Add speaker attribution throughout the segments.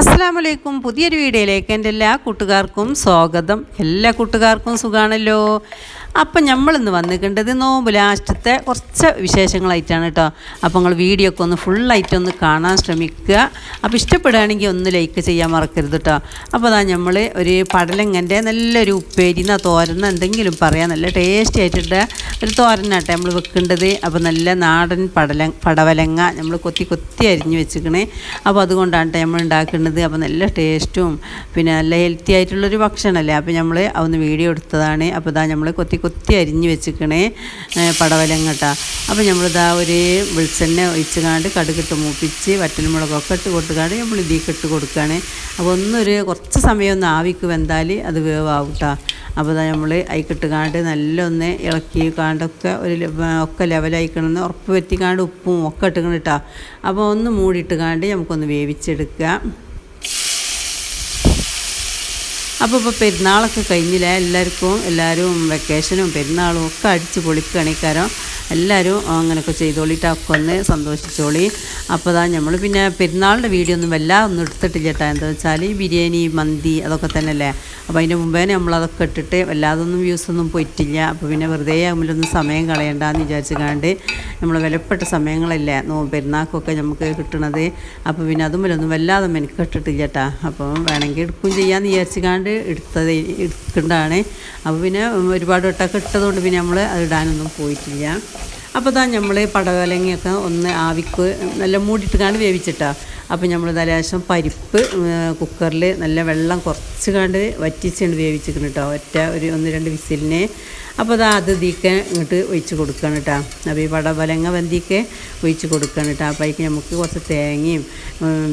Speaker 1: അസ്സാമലൈക്കും പുതിയൊരു വീഡിയോയിലേക്ക് എന്റെ എല്ലാ കൂട്ടുകാർക്കും സ്വാഗതം. എല്ലാ കൂട്ടുകാർക്കും സുഖമാണല്ലോ അപ്പം നമ്മളിന്ന് വന്നിട്ടുണ്ടത് നോമ്പ് ലാസ്റ്റത്തെ കുറച്ച് വിശേഷങ്ങളായിട്ടാണ് കേട്ടോ. അപ്പോൾ നിങ്ങൾ വീഡിയോ ഒക്കെ ഒന്ന് ഫുള്ളായിട്ട് ഒന്ന് കാണാൻ ശ്രമിക്കുക. അപ്പോൾ ഇഷ്ടപ്പെടുകയാണെങ്കിൽ ഒന്ന് ലൈക്ക് ചെയ്യാൻ മറക്കരുത് കേട്ടോ. അപ്പോൾ അതാ നമ്മൾ ഒരു പടലങ്ങന്റെ നല്ലൊരു ഉപ്പേരിന്ന തോരന്ന എന്തെങ്കിലും പറയാം നല്ല ടേസ്റ്റി ആയിട്ടുള്ള ഒരു തോരനാട്ടെ നമ്മൾ വെക്കേണ്ടത്. അപ്പോൾ നല്ല നാടൻ പടല പടവലങ്ങ നമ്മൾ കൊത്തി കൊത്തി അരിഞ്ഞ് വെച്ചിക്കണേ അപ്പോൾ അതുകൊണ്ടാണ് നമ്മൾ ഉണ്ടാക്കുന്നത് അപ്പോൾ നല്ല ടേസ്റ്റും പിന്നെ നല്ല ഹെൽത്തി ആയിട്ടുള്ളൊരു ഭക്ഷണമല്ലേ അപ്പോൾ നമ്മൾ അവന്ന് വീഡിയോ എടുത്തതാണ്. അപ്പോൾ ഇതാ നമ്മൾ കൊത്തി കൊത്തി അരിഞ്ഞ് വെച്ചിക്കണേ പടവലങ്ങ കേട്ടോ അപ്പോൾ നമ്മളിതാ ഒരു വെളിച്ചെണ്ണ ഒഴിച്ചുകാണ്ട് കടുകിട്ട് മൂപ്പിച്ച് വറ്റൽമുളകൊക്കെ ഇട്ട് കൊടുത്തുകാണ്ട് നമ്മൾ ഇതിലേക്ക് ഇട്ട് കൊടുക്കുകയാണ് അപ്പോൾ ഒന്നൊരു കുറച്ച് സമയം ഒന്ന് ആവിക്ക് വെന്താൽ അത് വേവാവും കേട്ടോ അപ്പോൾ ഇതാ നമ്മൾ അതിക്കിട്ടുകാണ്ട് നല്ല ഒന്ന് ഇളക്കി കാണ്ടൊക്കെ ഒരു ഒക്കെ ലെവലായിക്കണമെന്ന് ഉറപ്പ് കാണ്ട് ഉപ്പും ഒക്കെ ഇട്ടുക്കണം കേട്ടോ അപ്പോൾ ഒന്ന് മൂടിയിട്ടുകാണ്ട് നമുക്കൊന്ന് വേവിച്ചെടുക്കുക അപ്പോൾ ഇപ്പോൾ പെരുന്നാളൊക്കെ കഴിഞ്ഞില്ലേ? എല്ലാവർക്കും എല്ലാവരും വെക്കേഷനും പെരുന്നാളും ഒക്കെ അടിച്ച് പൊളിക്കുകയാണ് ഇക്കാരം എല്ലാവരും അങ്ങനെയൊക്കെ ചെയ്തോളിയിട്ട് ഒക്കെ ഒന്ന് സന്തോഷിച്ചോളി. അപ്പോൾ അതാ നമ്മൾ പിന്നെ പെരുന്നാളിന്റെ വീഡിയോ ഒന്നും വല്ല ഒന്നും എടുത്തിട്ടില്ല കേട്ടോ എന്താ വെച്ചാൽ ബിരിയാണി മന്തി അതൊക്കെ തന്നെയല്ലേ? അപ്പോൾ അതിന്റെ മുമ്പേ നമ്മളതൊക്കെ ഇട്ടിട്ട് വല്ലാതൊന്നും വ്യൂസൊന്നും പോയിട്ടില്ല. അപ്പോൾ പിന്നെ വെറുതെ ആകുമ്പോഴൊന്നും സമയം കളയണ്ടെന്ന് വിചാരിച്ചു കാണ്ട് നമ്മൾ വിലപ്പെട്ട സമയങ്ങളല്ലേ നോ പെരുന്നാക്കൊക്കെ നമുക്ക് കിട്ടണത്. അപ്പോൾ പിന്നെ അതും വല്ലൊന്നും വല്ലാതെ എനിക്ക് കിട്ടിട്ടില്ല കേട്ടാ അപ്പോൾ വേണമെങ്കിൽ എടുക്കും ചെയ്യാമെന്ന് വിചാരിച്ചുകാണ്ട് എടുത്തത് എടുക്കേണ്ടതാണ് അപ്പോൾ പിന്നെ ഒരുപാട് വട്ടമൊക്കെ ഇട്ടതുകൊണ്ട് പിന്നെ നമ്മൾ അത് ഇടാനൊന്നും പോയിട്ടില്ല. അപ്പോൾ ഇതാ നമ്മൾ പടവലങ്ങയൊക്കെ ഒന്ന് ആവിക്ക് നല്ല മൂടിയിട്ട് കാണ്ട് വേവിച്ചിട്ടാണ് അപ്പോൾ നമ്മൾ ലേശം പരിപ്പ് കുക്കറിൽ നല്ല വെള്ളം കുറച്ച് കാണ്ട് വറ്റിച്ചുകൊണ്ട് വേവിച്ചിരിക്കണം കേട്ടോ ഒറ്റ ഒരു ഒന്ന് രണ്ട് വിസിലിനെ. അപ്പോൾ അതാ അത് അതിഥിക്ക് ഇങ്ങോട്ട് ഒഴിച്ച് കൊടുക്കണം കേട്ടോ അപ്പോൾ ഈ പടവലങ്ങ വന്തിക്ക് ഒഴിച്ച് കൊടുക്കണം കേട്ടോ അപ്പോൾ അതിക്ക് നമുക്ക് കുറച്ച് തേങ്ങയും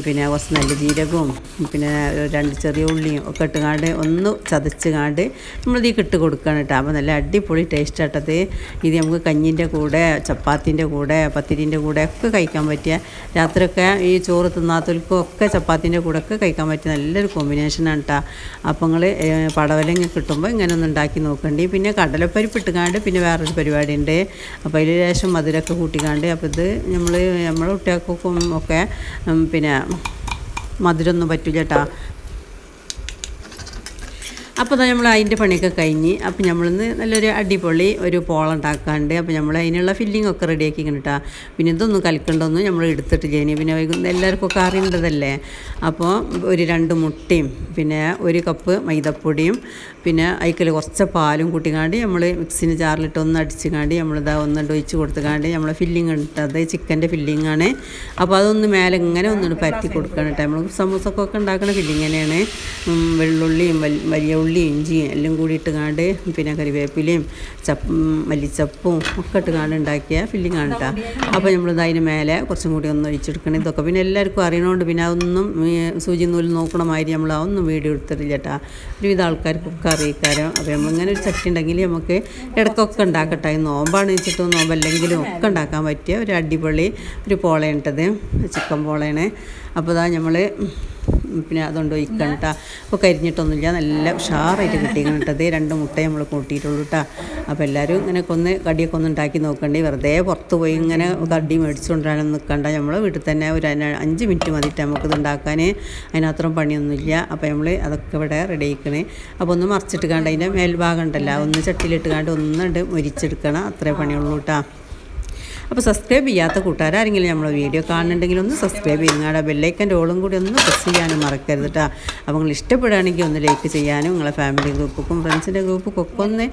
Speaker 1: പിന്നെ കുറച്ച് നല്ല ജീരകവും പിന്നെ രണ്ട് ചെറിയ ഉള്ളിയും ഒക്കെ ഇട്ടുകാണ്ട് ഒന്ന് ചതച്ച് കാണ്ട് നമ്മളിതിൽ ഇട്ട് കൊടുക്കണം കേട്ടോ അപ്പോൾ നല്ല അടിപൊളി ടേസ്റ്റ് ആട്ടത് ഇത് നമുക്ക് കഞ്ഞിന്റെ കൂടെ ചപ്പാത്തിന്റെ കൂടെ പത്തിരിന്റെ കൂടെ ഒക്കെ കഴിക്കാൻ പറ്റിയ രാത്രിയൊക്കെ ഈ ചോറ് തിന്നാത്തവർക്കും ഒക്കെ ചപ്പാത്തിന്റെ കൂടെ ഒക്കെ കഴിക്കാൻ പറ്റിയ നല്ലൊരു കോമ്പിനേഷനാണ് കേട്ടോ അപ്പോൾ നിങ്ങൾ പടവലങ്ങ കിട്ടുമ്പോൾ ഇങ്ങനെ ഒന്ന് ഉണ്ടാക്കി നോക്കണ്ടി. പിന്നെ കടലപ്പരിപ്പ് ഇട്ടുകാണ്ട് പിന്നെ വേറൊരു പരിപാടി ഉണ്ട് അപ്പോൾ അതിൽ ശേഷം മധുരമൊക്കെ കൂട്ടിക്കാണ്ട് അപ്പോൾ ഇത് നമ്മൾ നമ്മളെ കുട്ടികൾക്കും ഒക്കെ പിന്നെ മധുരമൊന്നും പറ്റില്ല കേട്ടോ അപ്പോൾ നമ്മൾ അതിന്റെ പണിയൊക്കെ കഴിഞ്ഞ് അപ്പോൾ നമ്മളിന്ന് നല്ലൊരു അടിപൊളി ഒരു പോളം ഉണ്ടാക്കാണ്ട് അപ്പോൾ നമ്മൾ അതിനുള്ള ഫില്ലിംഗ് ഒക്കെ റെഡിയാക്കി കേട്ടോ പിന്നെ ഇതൊന്നും കലക്കണ്ടൊന്നും നമ്മൾ എടുത്തിട്ടില്ല. ഇനി പിന്നെ വൈകുന്നേരം എല്ലാവർക്കും ഒക്കെ അറിയേണ്ടതല്ലേ? അപ്പോൾ ഒരു രണ്ട് മുട്ടയും പിന്നെ ഒരു കപ്പ് മൈദപ്പൊടിയും പിന്നെ അതിൽ കുറച്ച് പാലും കൂട്ടിക്കാണ്ട് നമ്മൾ മിക്സിന് ചാറിലിട്ട് ഒന്ന് അടിച്ചുകാണ്ട് നമ്മളിതാ ഒന്നുണ്ട് ഒഴിച്ച് കൊടുത്തുകാണ്ട് നമ്മൾ ഫില്ലിങ് ഉണ്ട് അത് ചിക്കന്റെ ഫില്ലിംഗ് ആണ്. അപ്പോൾ അതൊന്ന് മേലെ ഇങ്ങനെ ഒന്ന് പരത്തി കൊടുക്കണം കേട്ടോ നമ്മൾ സമൂസക്കൊക്കെ ഉണ്ടാക്കുന്ന ഫില്ലിംഗ് തന്നെയാണ്. വെള്ളുള്ളിയും വലിയ ഉള്ളിയും ഇഞ്ചിയും എല്ലാം കൂടി ഇട്ടുകാണ്ട് പിന്നെ കറിവേപ്പിലയും ചപ്പ് മല്ലിച്ചപ്പും ഒക്കെ ഇട്ടുകാണ്ട് ഉണ്ടാക്കിയ ഫില്ലിംഗ് ആണ് കേട്ടോ അപ്പോൾ നമ്മളിത് അതിന് മേലെ കുറച്ചും കൂടി ഒന്ന് ഒഴിച്ചെടുക്കണം ഇതൊക്കെ. പിന്നെ എല്ലാവർക്കും അറിയണോണ്ട് പിന്നെ അതൊന്നും സൂചി നൂൽ നോക്കണ മാതിരി നമ്മൾ അതൊന്നും വീഡിയോ എടുത്തിട്ടില്ല കേട്ടോ ഒരുവിധ ആൾക്കാർക്കൊക്കെ അറിയിക്കാരോ. അപ്പോൾ നമ്മളിങ്ങനെ ഒരു ചട്ടി ഉണ്ടെങ്കിൽ നമുക്ക് ഇടയ്ക്കൊക്കെ ഉണ്ടാക്കട്ടെ. നോമ്പാണ് വെച്ചിട്ടോ നോമ്പല്ലെങ്കിലും ഒക്കെ ഉണ്ടാക്കാൻ പറ്റിയ ഒരു അടിപൊളി ഒരു പോളയുണ്ടത് ചിക്കൻ പോളയാണ്. അപ്പോൾ ഇതാ നമ്മൾ പിന്നെ അതുകൊണ്ട് ഒഴിക്കണം കേട്ടോ അപ്പോൾ കരിഞ്ഞിട്ടൊന്നുമില്ല. നല്ല ഉഷാറായിട്ട് കിട്ടിയിരിക്കണം കേട്ടത് രണ്ട് മുട്ട നമ്മൾ കൂട്ടിയിട്ടുള്ളൂ കേട്ടോ അപ്പോൾ എല്ലാവരും ഇങ്ങനെ ഒന്ന് കടിയൊക്കെ ഒന്ന് ഉണ്ടാക്കി നോക്കണ്ടേ. വെറുതെ പുറത്ത് പോയി ഇങ്ങനെ കടി മേടിച്ചുകൊണ്ടിരാനൊന്നും നിൽക്കണ്ട നമ്മൾ വീട്ടിൽ തന്നെ ഒരു അഞ്ച് മിനിറ്റ് മതിയിട്ട് നമുക്കിത് ഉണ്ടാക്കാൻ അതിനത്രയും പണിയൊന്നുമില്ല. അപ്പോൾ നമ്മൾ അതൊക്കെ ഇവിടെ റെഡി ആക്കണേ അപ്പോൾ ഒന്ന് മറിച്ചിട്ട് കണ്ട് അതിന്റെ മേൽഭാഗം ഉണ്ടല്ലോ ഒന്ന് ചട്ടിയിലിട്ട് കണ്ട് ഒന്നുണ്ട് മുരിച്ചെടുക്കണം. അത്രേ പണിയുള്ളൂ കേട്ടോ അപ്പോൾ സബ്സ്ക്രൈബ് ചെയ്യാത്ത കൂട്ടുകാരെങ്കിലും നമ്മളെ വീഡിയോ കാണുന്നുണ്ടെങ്കിൽ ഒന്ന് സബ്സ്ക്രൈബ് ചെയ്യുക ബെല്ലൈക്കന്റെ റോളും കൂടി ഒന്ന് പ്രസ് ചെയ്യാനും മറക്കരുത് കേട്ടോ അപ്പോൾ നിങ്ങൾ ഇഷ്ടപ്പെടുകയാണെങ്കിൽ ഒന്ന് ലൈക്ക് ചെയ്യാനും നിങ്ങളെ ഫാമിലി ഗ്രൂപ്പുക്കും ഫ്രണ്ട്സിന്റെ ഗ്രൂപ്പൊക്കെ ഒക്കെ ഒന്ന്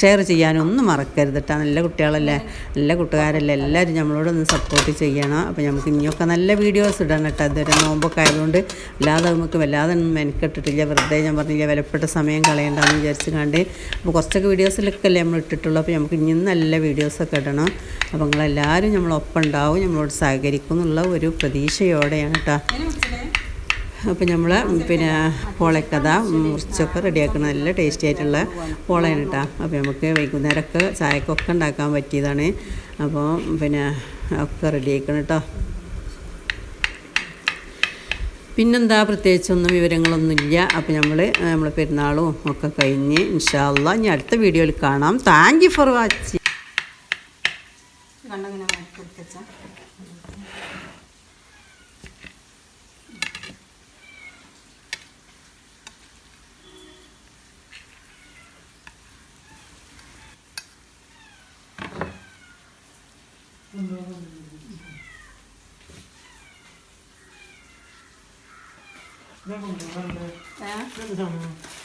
Speaker 1: ഷെയർ ചെയ്യാനും ഒന്നും മറക്കരുത് കേട്ടോ നല്ല കുട്ടികളല്ലേ നല്ല കൂട്ടുകാരല്ലേ. എല്ലാവരും നമ്മളോടൊന്ന് സപ്പോർട്ട് ചെയ്യണം. അപ്പോൾ നമുക്ക് ഇനിയൊക്കെ നല്ല വീഡിയോസ് ഇടണം കേട്ടോ അതുവരെ നോമ്പൊക്കെ ആയതുകൊണ്ട് വല്ലാതെ നമുക്ക് വല്ലാതെ മെനക്കെട്ടിട്ടില്ല. വെറുതെ ഞാൻ പറഞ്ഞില്ല വിലപ്പെട്ട സമയം കളയണ്ടെന്ന് വിചാരിച്ച് കണ്ട്. അപ്പോൾ കുറച്ചൊക്കെ വീഡിയോസിലൊക്കെ അല്ലേ നമ്മൾ ഇട്ടിട്ടുള്ളൂ. അപ്പോൾ നമുക്ക് ഇനി നല്ല വീഡിയോസൊക്കെ ഇടണം. അപ്പോൾ നിങ്ങളെല്ലാവരും നമ്മളൊപ്പം ഉണ്ടാവും നമ്മളോട് സഹകരിക്കും എന്നുള്ള ഒരു പ്രതീക്ഷയോടെയാണ് കേട്ടോ അപ്പോൾ നമ്മൾ പിന്നെ പോളക്കഥ മുറിച്ചൊക്കെ റെഡിയാക്കുന്ന നല്ല ടേസ്റ്റി ആയിട്ടുള്ള പോളയാണ് കേട്ടോ അപ്പോൾ നമുക്ക് വൈകുന്നേരമൊക്കെ ചായക്കൊക്കെ ഉണ്ടാക്കാൻ പറ്റിയതാണ്. അപ്പോൾ പിന്നെ ഒക്കെ റെഡി ആക്കണം കേട്ടോ പിന്നെന്താ പ്രത്യേകിച്ചൊന്നും വിവരങ്ങളൊന്നുമില്ല അപ്പോൾ നമ്മൾ നമ്മൾ പെരുന്നാളും ഒക്കെ കഴിഞ്ഞ് ഇൻഷാല്ല ഇനി അടുത്ത വീഡിയോയിൽ കാണാം. Thank you for watching
Speaker 2: 那个
Speaker 1: 那
Speaker 2: 个那个那个什么？